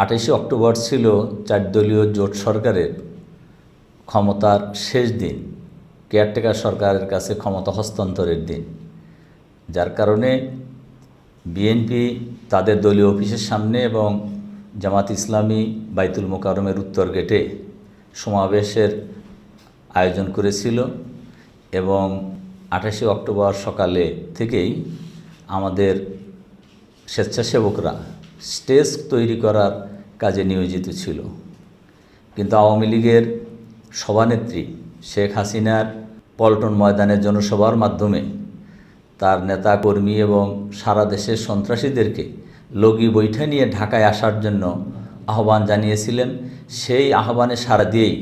আঠাশে অক্টোবর ছিল চারদলীয় জোট সরকারের ক্ষমতার শেষ দিন, কেয়ারটেকার সরকারের কাছে ক্ষমতা হস্তান্তরের দিন। যার কারণে বিএনপি তাদের দলীয় অফিসের সামনে এবং জামাত ইসলামী বাইতুল মোকারমের উত্তর গেটে সমাবেশের আয়োজন করেছিল এবং আঠাশে অক্টোবর সকালে থেকেই আমাদের স্বেচ্ছাসেবকরা স্টেজ তৈরি করার কাজে নিয়োজিত ছিল। কিন্তু আওয়ামী লীগের সভানেত্রী শেখ হাসিনার পল্টন ময়দানের জনসভার মাধ্যমে তার নেতা কর্মী এবং সারা দেশের সন্ত্রাসীদেরকে লগি বৈঠা নিয়ে ঢাকায় আসার জন্য আহ্বান জানিয়েছিলেন। সেই আহ্বানে সাড়া দিয়েই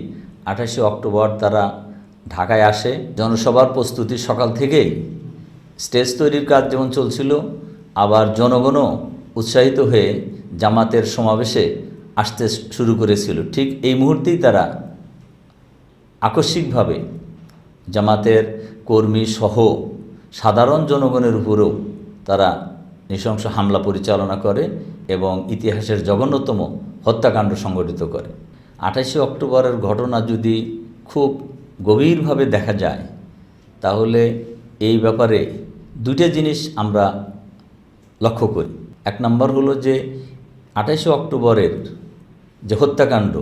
আঠাশে অক্টোবর তারা ঢাকায় আসে। জনসভার প্রস্তুতি সকাল থেকেই স্টেজ তৈরির কাজ যেমন চলছিল। আবার জনগণও উৎসাহিত হয়ে জামাতের সমাবেশে আসতে শুরু করেছিল। ঠিক এই মুহূর্তেই তারা আকস্মিকভাবে জামাতের কর্মী সহ সাধারণ জনগণের উপরেও তারা নৃশংস হামলা পরিচালনা করে এবং ইতিহাসের জঘন্যতম হত্যাকাণ্ড সংগঠিত করে। আঠাশে অক্টোবরের ঘটনা যদি খুব গভীরভাবে দেখা যায়, তাহলে এই ব্যাপারে দুইটা জিনিস আমরা লক্ষ্য করি। এক নম্বর হলো যে আঠাশে অক্টোবরের যে হত্যাকাণ্ড,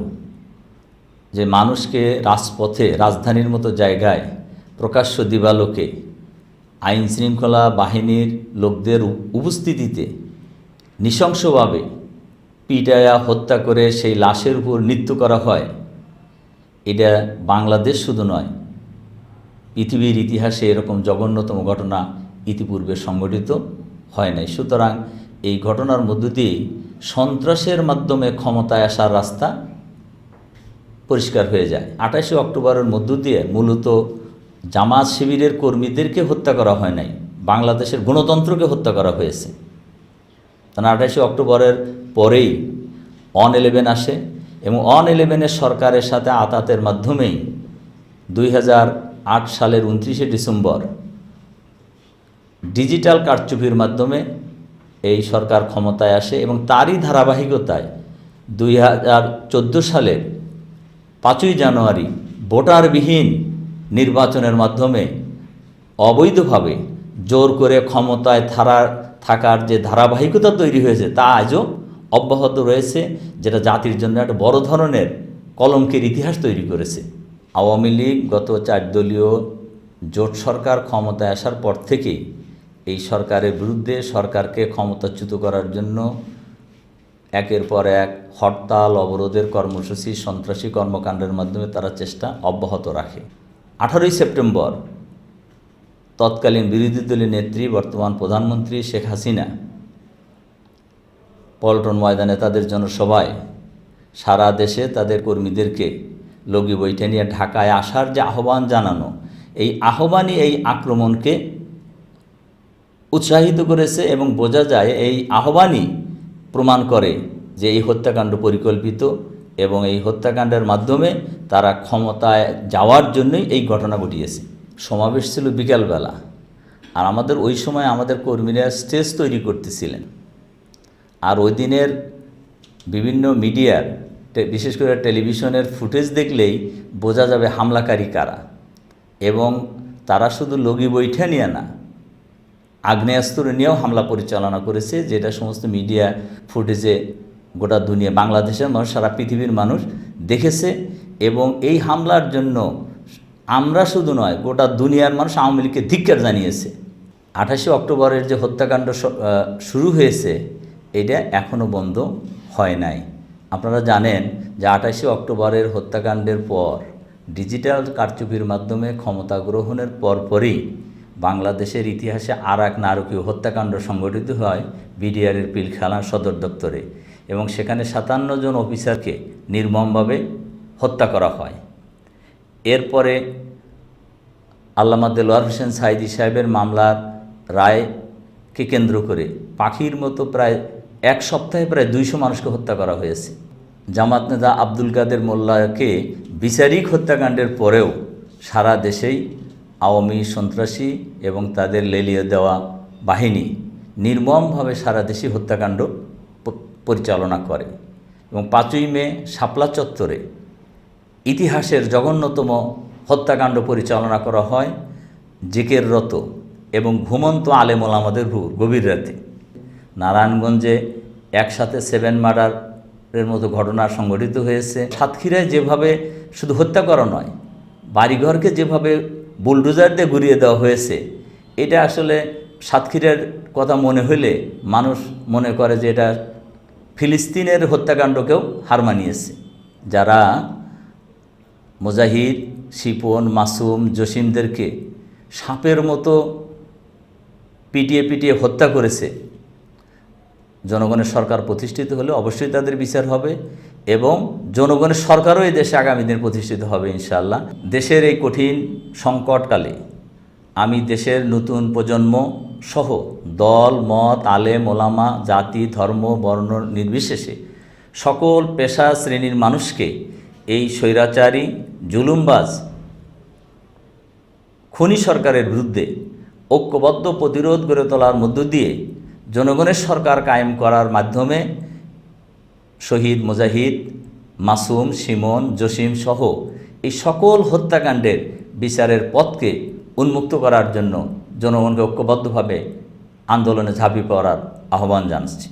যে মানুষকে রাজপথে, রাজধানীর মতো জায়গায় প্রকাশ্য দিবালোকে আইন শৃঙ্খলা বাহিনীর লোকদের উপস্থিতিতে নৃশংসভাবে পিটায়া হত্যা করে সেই লাশের উপর নৃত্য করা হয়, এটা বাংলাদেশ শুধু নয়, পৃথিবীর ইতিহাসে এরকম জঘন্যতম ঘটনা ইতিপূর্বে সংঘটিত হয় নাই। সুতরাং এই ঘটনার মধ্য দিয়েই সন্ত্রাসের মাধ্যমে ক্ষমতায় আসার রাস্তা পরিষ্কার হয়ে যায়। আঠাশে অক্টোবরের মধ্য দিয়ে মূলত জামাত শিবিরের কর্মীদেরকে হত্যা করা হয় নাই, বাংলাদেশের গণতন্ত্রকে হত্যা করা হয়েছে। কারণ আঠাশে অক্টোবরের পরেই অন ইলেভেন আসে এবং অন ইলেভেনের সরকারের সাথে আতাতের মাধ্যমেই দুই সালের উনত্রিশে ডিসেম্বর ডিজিটাল কারচুপির মাধ্যমে এই সরকার ক্ষমতায় আসে এবং তারই ধারাবাহিকতায় দুই হাজার চোদ্দ সালের পাঁচই জানুয়ারি ভোটারবিহীন নির্বাচনের মাধ্যমে অবৈধভাবে জোর করে ক্ষমতায় থারা, থাকার যে ধারাবাহিকতা তৈরি হয়েছে তা আজও অব্যাহত রয়েছে, যেটা জাতির জন্য একটা বড় ধরনের কলঙ্কের ইতিহাস তৈরি করেছে। আওয়ামী লীগ গত চার দলীয় জোট সরকার ক্ষমতায় আসার পর থেকেই এই সরকারের বিরুদ্ধে সরকারকে ক্ষমতাচ্যুত করার জন্য একের পর এক হরতাল, অবরোধের কর্মসূচি, সন্ত্রাসী কর্মকাণ্ডের মাধ্যমে তারা চেষ্টা অব্যাহত রাখে। আঠারোই সেপ্টেম্বর, তৎকালীন বিরোধী দলীয় নেত্রী, বর্তমান প্রধানমন্ত্রী শেখ হাসিনা পল্টন ময়দানে তাদের জনসভায় সারা দেশে তাদের কর্মীদেরকে লগি বৈঠে নিয়ে ঢাকায় আসার যে আহ্বান জানানো, এই আহ্বানই এই আক্রমণকে উৎসাহিত করেছে এবং বোঝা যায় এই আহ্বানই প্রমাণ করে যে এই হত্যাকাণ্ড পরিকল্পিত এবং এই হত্যাকাণ্ডের মাধ্যমে তারা ক্ষমতায় যাওয়ার জন্যই এই ঘটনা ঘটিয়েছে। সমাবেশ ছিল বিকালবেলা আর আমাদের ওই সময় আমাদের কর্মীরা স্টেজ তৈরি করতেছিলেন। আর ওই দিনের বিভিন্ন মিডিয়ার বিশেষ করে টেলিভিশনের ফুটেজ দেখলেই বোঝা যাবে হামলাকারী কারা। এবং তারা শুধু লগি বৈঠা নিয়ে না আগ্নেয়াস্ত্র নিয়েও হামলা পরিচালনা করেছে, যেটা সমস্ত মিডিয়া ফুটেজে গোটা দুনিয়া, বাংলাদেশের মানুষ, সারা পৃথিবীর মানুষ দেখেছে। এবং এই হামলার জন্য আমরা শুধু নয়, গোটা দুনিয়ার মানুষ আওয়ামী লীগকে ধিক্কার জানিয়েছে। আঠাশে অক্টোবরের যে হত্যাকাণ্ড শুরু হয়েছে, এটা এখনও বন্ধ হয় নাই। আপনারা জানেন যে আঠাশে অক্টোবরের হত্যাকাণ্ডের পর, ডিজিটাল কারচুপির মাধ্যমে ক্ষমতা গ্রহণের পরপরই বাংলাদেশের ইতিহাসে আর এক নারকীয় হত্যাকাণ্ড সংঘটিত হয় বিডিআরের পিলখানা সদর দপ্তরে এবং সেখানে সাতান্ন জন অফিসারকে নির্মমভাবে হত্যা করা হয়। এরপরে আল্লামা দেলোয়ার হোসেন সাইদি সাহেবের মামলার রায়কে কেন্দ্র করে পাখির মতো প্রায় এক সপ্তাহে প্রায় দুইশো মানুষকে হত্যা করা হয়েছে। জামাত নেতা আব্দুল কাদের মোল্লাকে বিচারিক হত্যাকাণ্ডের পরেও সারা দেশেই আওয়ামী সন্ত্রাসী এবং তাদের লেলিয়ে দেওয়া বাহিনী নির্মমভাবে সারা দেশে হত্যাকাণ্ড পরিচালনা করে। এবং পাঁচই মে শাপলা চত্বরে ইতিহাসের জঘন্যতম হত্যাকাণ্ড পরিচালনা করা হয় জেকেররত এবং ঘুমন্ত আলেমল আমাদের গভীর রাতে। নারায়ণগঞ্জে একসাথে সেভেন মার্ডারের মতো ঘটনা সংঘটিত হয়েছে। সাতক্ষীরায় যেভাবে শুধু হত্যা করা নয়, বাড়িঘরকে যেভাবে বুলডোজার দিয়ে ঘুরিয়ে দেওয়া হয়েছে। এটা আসলে সাতক্ষীরার কথা মনে হলে মানুষ মনে করে যে এটা ফিলিস্তিনের হত্যাকাণ্ডকেও হার মানিয়েছে। যারা মুজাহিদ, শিপন, মাসুম, জসিমদেরকে সাপের মতো পিটিয়ে পিটিয়ে হত্যা করেছে। জনগণের সরকার প্রতিষ্ঠিত হলে অবশ্যই তাদের বিচার হবে। এবং জনগণের সরকারও এই দেশে আগামী দিন প্রতিষ্ঠিত হবে ইনশাল্লাহ দেশের এই কঠিন সংকটকালে আমি দেশের নতুন প্রজন্ম সহ দল, মত, আলেম, ওলামা, জাতি, ধর্ম, বর্ণ নির্বিশেষে সকল পেশা শ্রেণির মানুষকে এই স্বৈরাচারী, জুলুমবাজ, খনি সরকারের বিরুদ্ধে ঐক্যবদ্ধ প্রতিরোধ গড়ে তোলার মধ্য দিয়ে জনগণের সরকার কায়েম করার মাধ্যমে শহীদ মুজাহিদ, মাসুম সিমন জসিম সহ এই সকল হত্যাকাণ্ডের বিচারের পথকে উন্মুক্ত করার জন্য জনগণকে ঐক্যবদ্ধভাবে আন্দোলনে ঝাঁপিয়ে পড়ার আহ্বান জানাচ্ছি।